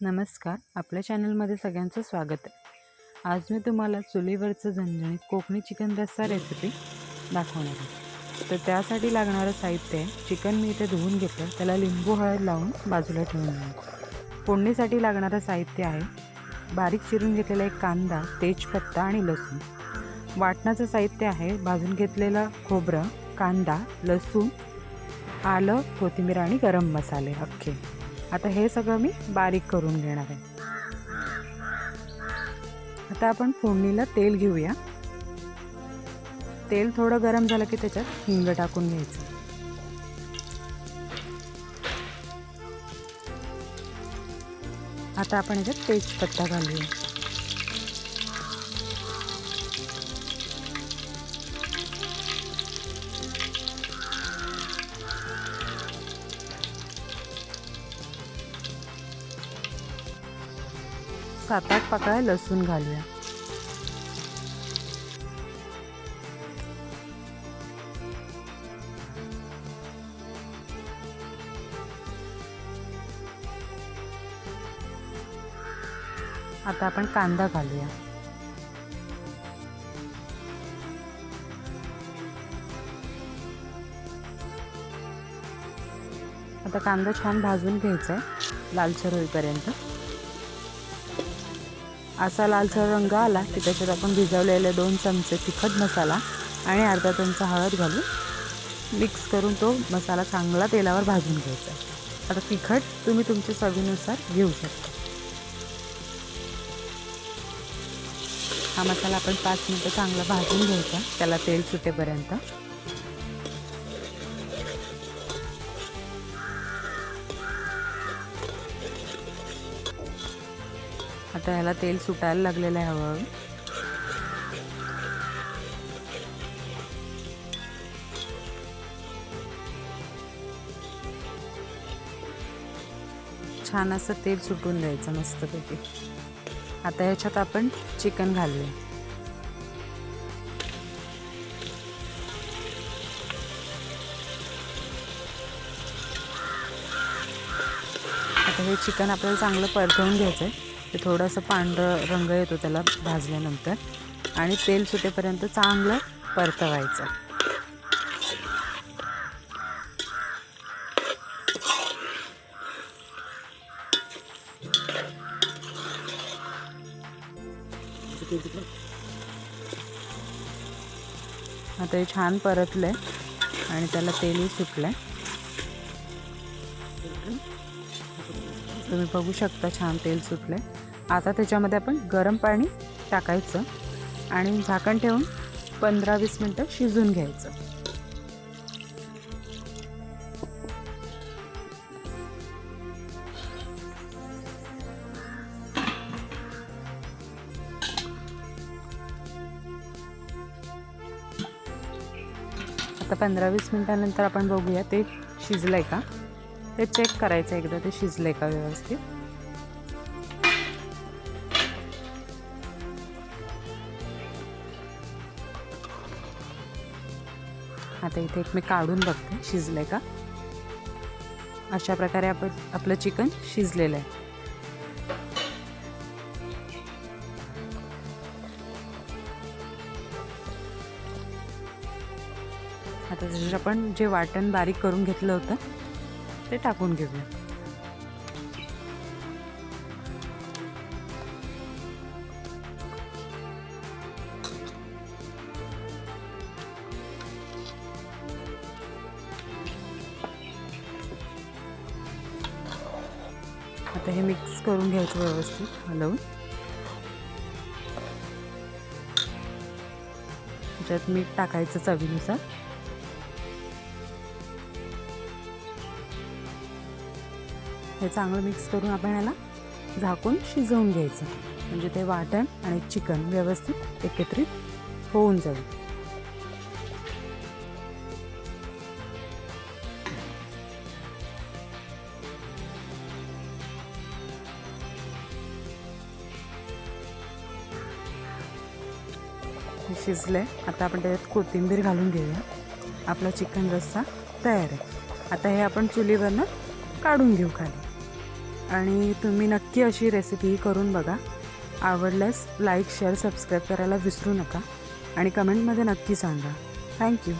नमस्कार. आपल्या चॅनलमध्ये सगळ्यांचं स्वागत आहे. आज मी तुम्हाला चुलीवरचं झणझणीत कोकणी चिकन रस्सा रेसिपी दाखवणार आहे. तर त्यासाठी लागणारं साहित्य आहे. चिकन मी इथे धुवून घेतलं. त्याला लिंबू हळद लावून बाजूला ठेवून आहे. फोडणीसाठी लागणारं साहित्य आहे. बारीक चिरून घेतलेला एक कांदा तेजपत्ता आणि लसूण. वाटणाचं साहित्य आहे. भाजून घेतलेलं खोबरं कांदा लसूण आलं कोथिंबीर आणि गरम मसाले. अख्खे आता हे सगळं मी बारीक करून घेणार आहे. आता आपण फोडणीला तेल घेऊया. तेल थोडं गरम झालं की त्याच्यात हिंग टाकून घ्यायचं. आता आपण याच्यात तेजपत्ता घालूया. सात आठ पाकळ्या लसूण घालूया. आता आपण कांदा घालूया. आता कांदा छान भाजून घ्यायचा आहे लालसर होईपर्यंत. असा लालसर रंग आला की त्याच्यात आपण भिजवलेले दोन चमचे तिखट मसाला आणि अर्धा चमचा हळद घालून मिक्स करून तो मसाला चांगला तेलावर भाजून घ्यायचा. आता तिखट तुम्ही तुमच्या चवीनुसार घेऊ शकता. हा मसाला आपण पाच मिनटं चांगला भाजून घ्यायचा. त्याला तेल सुटेपर्यंत. आता ह्याला तेल सुटायला लागलेलं आहे हवं. छान असं तेल सुटून द्यायचं मस्तपैकी. आता ह्याच्यात आपण चिकन घालूया. आता हे चिकन आपल्याला चांगलं परतवून घ्यायचं आहे ते थोडंसं पांढरं रंग येतो त्याला भाजल्यानंतर. आणि तेल सुटेपर्यंत चांगलं परतवायचं. आता हे छान परतलंय आणि त्याला तेलही सुटलंय. तुम्ही बघू शकता छान तेल सुटलंय. आता त्याच्यामध्ये आपण गरम पाणी टाकायचं आणि झाकण ठेवून पंधरा वीस मिनटं शिजून घ्यायचं. आता पंधरा वीस मिनटानंतर आपण बघूया ते शिजलंय का? ते चेक करायचं एकदा ते शिजलंय का व्यवस्थित? आता इथे एक मी काढून बघते आहे का? अशा प्रकारे आपण आपलं चिकन शिजलेलं आहे. आता जसं आपण जे वाटण बारीक करून घेतलं होतं ते टाकून घेऊया. आता हे मिक्स करून घ्यायचं व्यवस्थित हलवून. त्याच्यात मीठ टाकायचं चवीनुसार. हे चांगलं मिक्स करून आपण याला झाकून शिजवून घ्यायचं. म्हणजे ते वाटण आणि चिकन व्यवस्थित एकत्रित होऊन जाईल. हे शिजलं आहे आता आपण त्याच्यात कोथिंबीर घालून घेऊया. आपला चिकन रस्सा तयार आहे. आता हे आपण चुलीवरनं काढून घेऊ खाली. आणि तुम्ही नक्की अशी रेसिपी करून बघा. आवडल्यास लाईक शेअर सबस्क्राईब करायला विसरू नका. आणि कमेंटमध्ये नक्की सांगा. थँक्यू